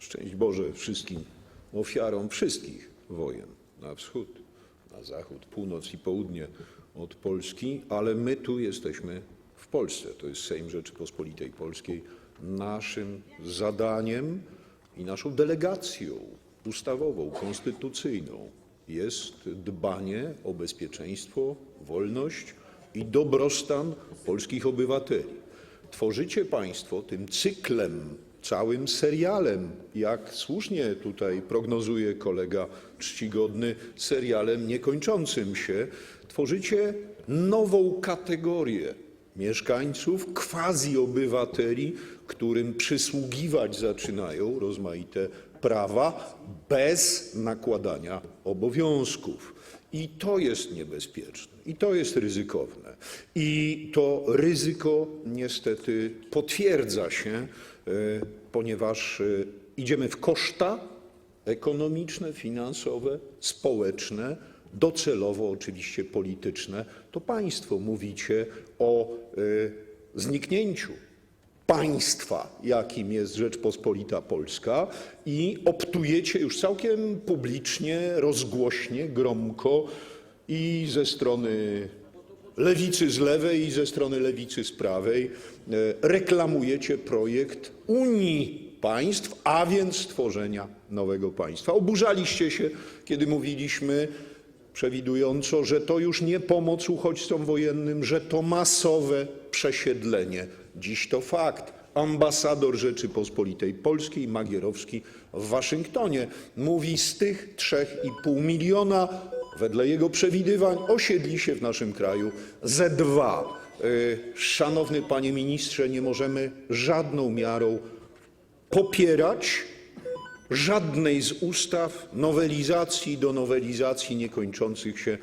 Szczęść Boże wszystkim ofiarom wszystkich wojen na wschód, na zachód, północ i południe od Polski, ale my tu jesteśmy w Polsce. To jest Sejm Rzeczypospolitej Polskiej. Naszym zadaniem i naszą delegacją ustawową, konstytucyjną jest dbanie o bezpieczeństwo, wolność i dobrostan polskich obywateli. Tworzycie Państwo tym cyklem, całym serialem, jak słusznie tutaj prognozuje kolega czcigodny, serialem niekończącym się, tworzycie nową kategorię mieszkańców, quasi-obywateli, którym przysługiwać zaczynają rozmaite prawa bez nakładania obowiązków. I to jest niebezpieczne, i to jest ryzykowne. I to ryzyko niestety potwierdza się, e, ponieważ e, idziemy w koszta ekonomiczne, finansowe, społeczne, docelowo oczywiście polityczne. To Państwo mówicie o e, zniknięciu państwa, jakim jest Rzeczpospolita Polska, i optujecie już całkiem publicznie, rozgłośnie, gromko i ze strony lewicy z lewej, i ze strony lewicy z prawej e, reklamujecie projekt Unii państw, a więc stworzenia nowego państwa. Oburzaliście się, kiedy mówiliśmy przewidująco, że to już nie pomoc uchodźcom wojennym, że to masowe przesiedlenie. Dziś to fakt. Ambasador Rzeczypospolitej Polskiej Magierowski w Waszyngtonie mówi, z tych 3,5 miliona wedle jego przewidywań osiedli się w naszym kraju ze dwa. Y, Szanowny panie ministrze, nie możemy żadną miarą popierać żadnej z ustaw, nowelizacji do nowelizacji niekończących się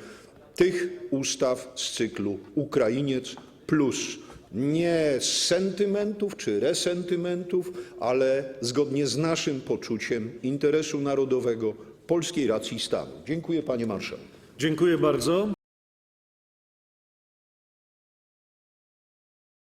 tych ustaw z cyklu Ukrainiec plus. Nie z sentymentów czy resentymentów, ale zgodnie z naszym poczuciem interesu narodowego, polskiej racji stanu. Dziękuję, panie marszałku. Dziękuję bardzo.